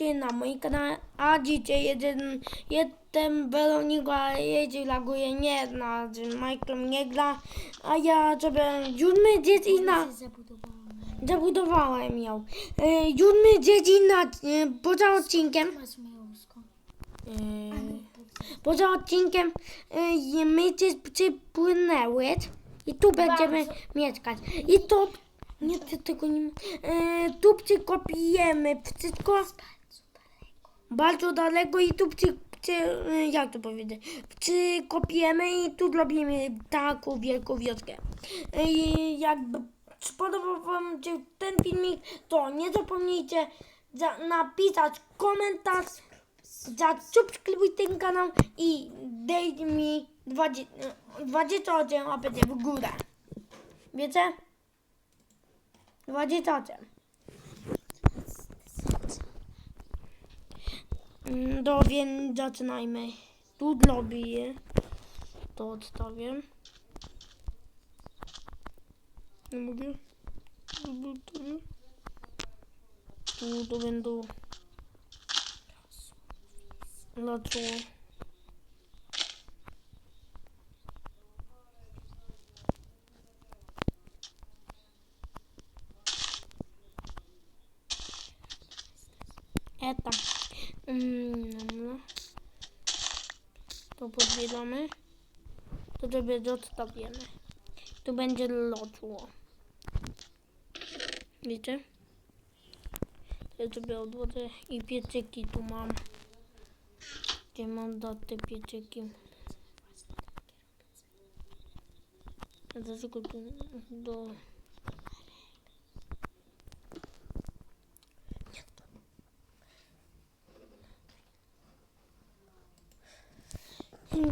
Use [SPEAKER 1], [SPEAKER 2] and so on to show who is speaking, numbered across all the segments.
[SPEAKER 1] subskrybujcie na moim kanale. A dzisiaj jeden, jestem Weronika, jedzie laguje, nie na Michael nie gra. A ja sobie siódmy dzieci na... Zabudowałem ją. E, Siódmy dzieci na... E, poza odcinkiem... E, poza odcinkiem e, my cię przypłynęły i tu będziemy mieszkać. I to... Nie, ty tego nie... E, tu przykopiemy wszystko... bardzo daleko i tu przy, przy, jak to powiedzieć, przykopiemy i tu zrobimy taką wielką wioskę. I jakby spodobał Wam się ten filmik, to nie zapomnijcie za, napisać komentarz, zasubskrybuj ten kanał i daj mi 20, 28 łapek w górę. Wiecie? 28. Mm, No więc zaczynajmy. Tu zrobię. To odstawię. Nie mogę. Tu to będą. Dlaczego? Podbieramy. To sobie zostawimy. Tu będzie lotło. Wiecie? Ja sobie odłożę i piecyki tu mam. Gdzie mam dać te piecyki? Dlaczego do...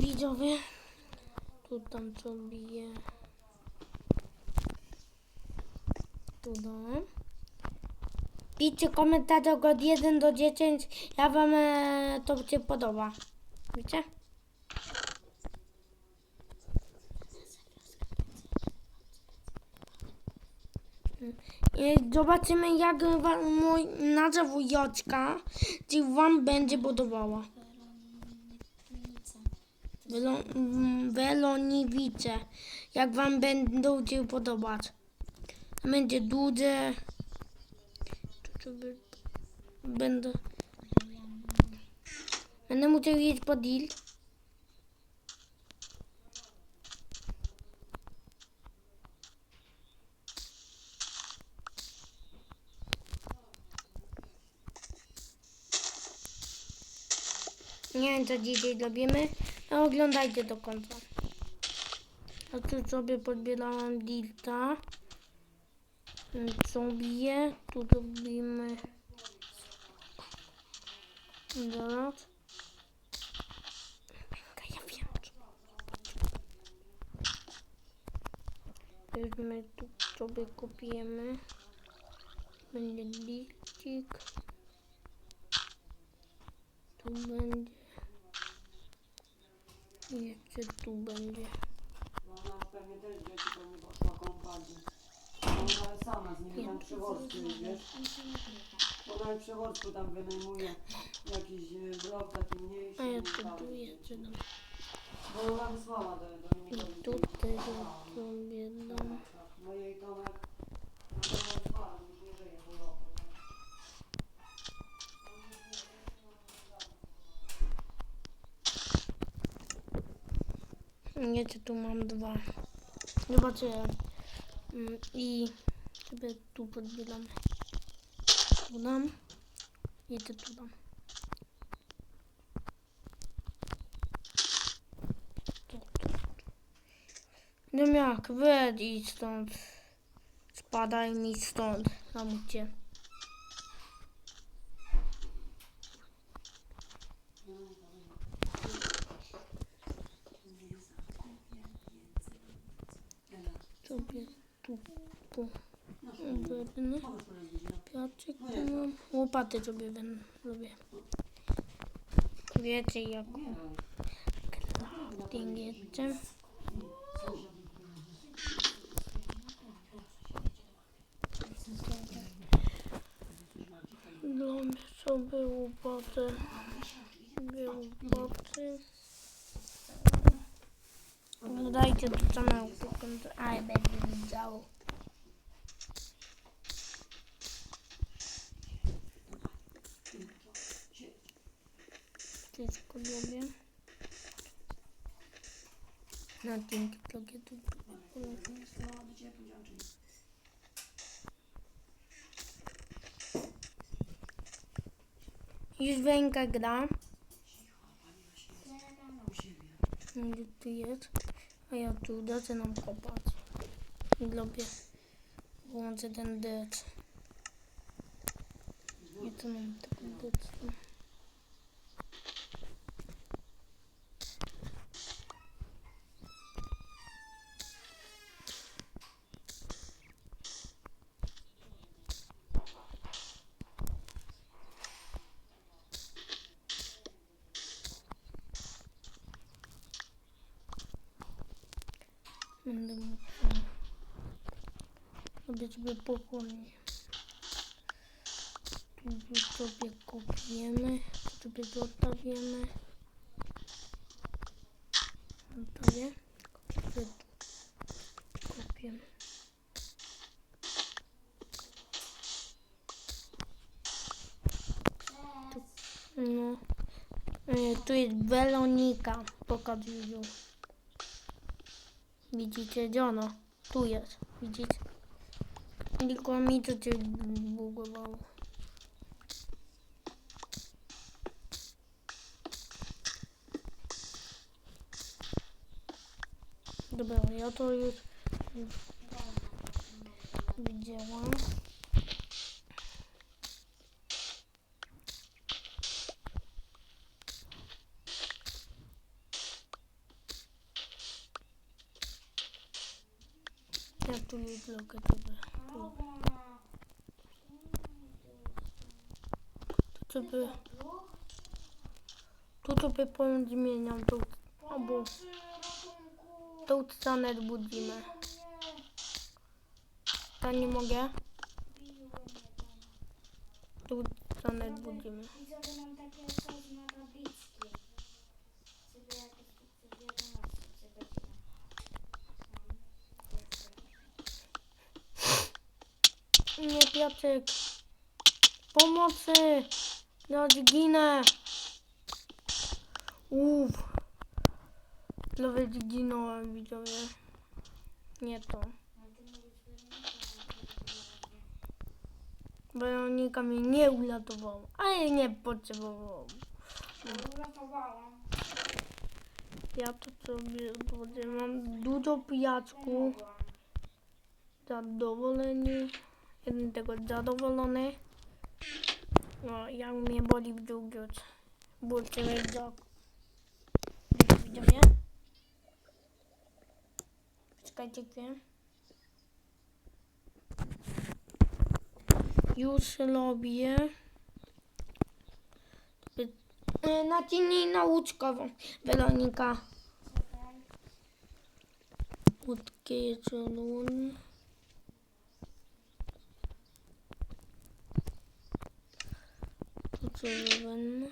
[SPEAKER 1] Widzowie, tu tam co bije. Tu dałem. Piszcie komentarze od 1 do 10, ja wam e, to się podoba. Wiecie? I zobaczymy jak wam mój nazwa wujoczka, czy wam będzie podobała. Mm, Weloniwice. Jak wam będą się podobać. Będzie duże. Będę. Będę musiał jeść po deal. Nie wiem co dzisiaj zrobimy, ale oglądajcie do końca. A tu sobie podbierałam dilta. Sobie tu robimy. Wiem. Weźmy tu sobie kopiemy. Będzie dilcik. Tu będzie. Jeszcze tu będzie.
[SPEAKER 2] No ona pewnie też dzieci pewnie poszła kąpać. Ona sama z nimi tam przewodku, wiesz? Ona w przewodku tam wynajmuje jakiś e, blok taki mniejszy.
[SPEAKER 1] A ja
[SPEAKER 2] i
[SPEAKER 1] tu
[SPEAKER 2] tam-
[SPEAKER 1] tu jeszcze dam.
[SPEAKER 2] Bo ona wysłała do, do
[SPEAKER 1] I
[SPEAKER 2] mnie.
[SPEAKER 1] tutaj Jeszcze tu mam dwa. Zobaczyłem. Mm, I sobie tu podbieram. Tu dam. Tu dam. Tu, tu. No jak, wejdź idź stąd. Spadaj mi stąd, lamucie. Sobie tu, tu. Wydnę. Piaczek tu mam. Łopaty sobie robię. Wiecie jaką crafting jeszcze. Dobra. To był boty. Był boty. Dajcie do samego pokoju. Aj, będzie widział. Wszystko lubię. Na tym TikTokie tu
[SPEAKER 2] No, do ciebie powiedziałam, czyli
[SPEAKER 1] Już Wenka gra. Gdzie tu jest? A ja tu zaczynam kopać. I lubię. Włączę ten dec. I tu mam taki dec. Będę mógł robić sobie pokój. Tu sobie kopiemy, tu zostawiamy. Zostawię. Sobie tu no. E, Tu jest Weronika. Pokaż. Widzicie, gdzie ona? Tu jest. Widzicie? Tylko mi to cię bugowało. Dobra, ja to już widziałam. Ja tu już blokę dobra. Tu sobie... Tu sobie powiem zmieniam tą... Albo... Tą cenę budzimy. Ta nie mogę. Tą cenę budzimy. Piotrek. Pomocy! Ja ginę. Uff. Prawie zginąłem, widzowie. Nie to. Weronika mnie nie uratowała, a ja nie potrzebowałam.
[SPEAKER 3] Uratowałam.
[SPEAKER 1] Ja to sobie zrobię. Mam dużo pijaczku. Zadowoleni. Jeden tego zadowolony. No, jak mnie boli brzuch już. Bólcie mnie brzuch. Widzowie? Czekajcie chwilę. Już robię. E, Naciśnij nauczkową. Weronika.
[SPEAKER 3] Czekaj.
[SPEAKER 1] Łódkie To będę?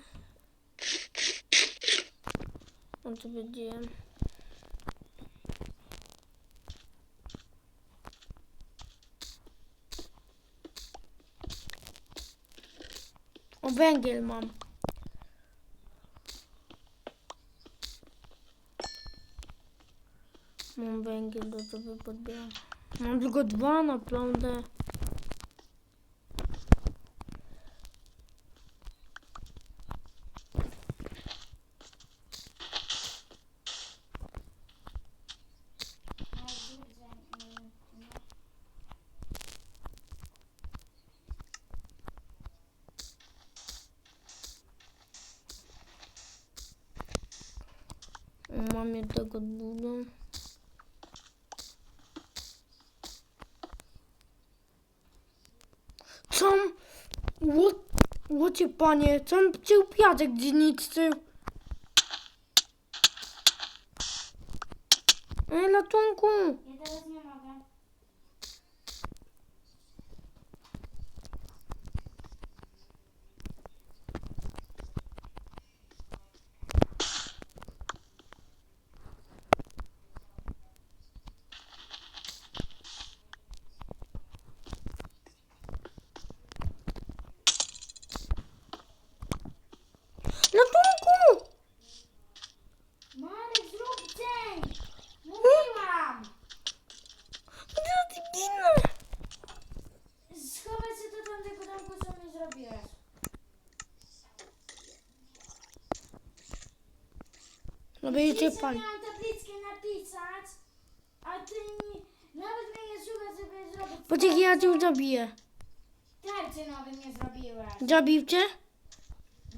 [SPEAKER 1] O co będzie? O węgiel mam. Mam węgiel do sobie podbieram. Mam tylko dwa naprawdę.
[SPEAKER 3] No, widzę. mm, no.
[SPEAKER 1] Mam jednego dużo. Co? Ło, łocie panie, co on cię piasek dzieniccy? Ej, ratunku!
[SPEAKER 3] Ja teraz nie
[SPEAKER 1] No będziecie pali.
[SPEAKER 3] miałam tablickę napisać, a ty nie, nawet mnie nie słuchasz, żeby zrobić.
[SPEAKER 1] Poczekaj, ja cię zabiję.
[SPEAKER 3] Tarczy nowy nie zrobiłeś.
[SPEAKER 1] Zabił cię?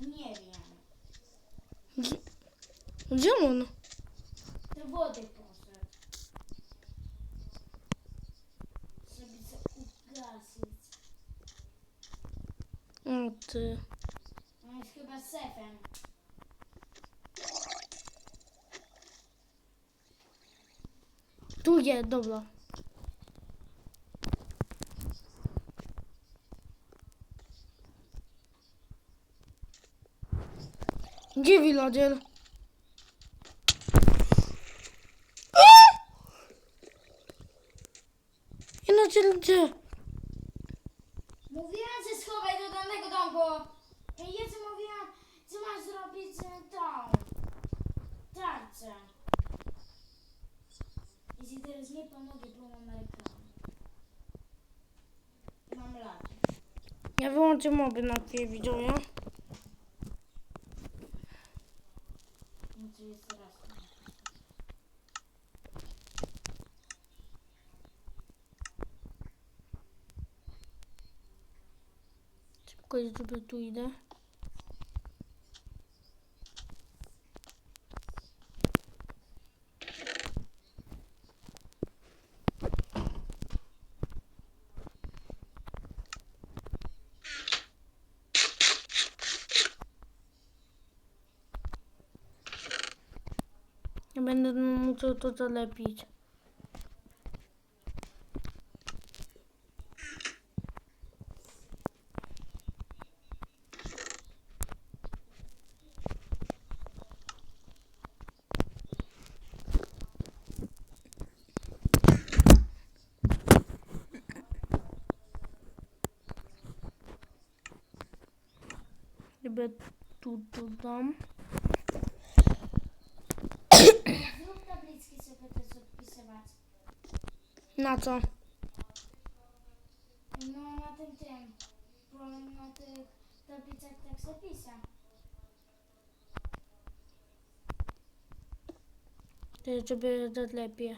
[SPEAKER 3] Nie wiem.
[SPEAKER 1] Gdzie, gdzie on?
[SPEAKER 3] Do wody poszedł. Żeby się ugasić.
[SPEAKER 1] O ty.
[SPEAKER 3] On jest chyba sefem.
[SPEAKER 1] Jest, dobra. Gdzie villager? Villager gdzie?
[SPEAKER 3] Mówiłam, że schowaj do danego domku. Ja jeszcze mówiłam, co masz zrobić z tą tarczę. Jeśli teraz nie pomogę, bo mam reklamę. Mam lat.
[SPEAKER 1] Ja wyłączę moby na chwilę, widzowie.
[SPEAKER 3] No to jest teraz.
[SPEAKER 1] Szybko sobie tu idę. Ja będę musiał to zalepić. Chyba tu dodam.
[SPEAKER 3] Zrób tabliczki sobie też odpisywać.
[SPEAKER 1] Na co?
[SPEAKER 3] No na tym tym. Bo na tych tablicach tak.
[SPEAKER 1] To żeby to lepiej.